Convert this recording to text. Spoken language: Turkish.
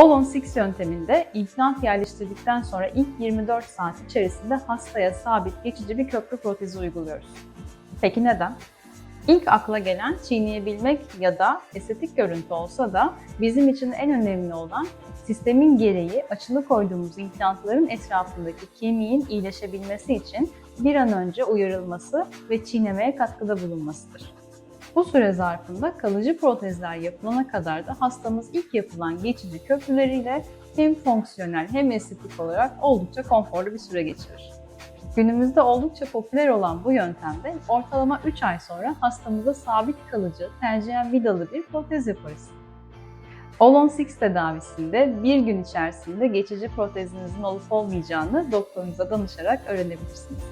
All 6 yönteminde implant yerleştirdikten sonra ilk 24 saat içerisinde hastaya sabit geçici bir köprü protezi uyguluyoruz. Peki neden? İlk akla gelen çiğneyebilmek ya da estetik görüntü olsa da bizim için en önemli olan sistemin gereği açılı koyduğumuz implantların etrafındaki kemiğin iyileşebilmesi için bir an önce uyarılması ve çiğnemeye katkıda bulunmasıdır. Bu süre zarfında kalıcı protezler yapılana kadar da hastamız ilk yapılan geçici köprüleriyle hem fonksiyonel hem estetik olarak oldukça konforlu bir süre geçirir. Günümüzde oldukça popüler olan bu yöntemde ortalama 3 ay sonra hastamıza sabit kalıcı, tercihen vidalı bir protez yaparız. All on Six tedavisinde bir gün içerisinde geçici protezinizin olup olmayacağını doktorunuza danışarak öğrenebilirsiniz.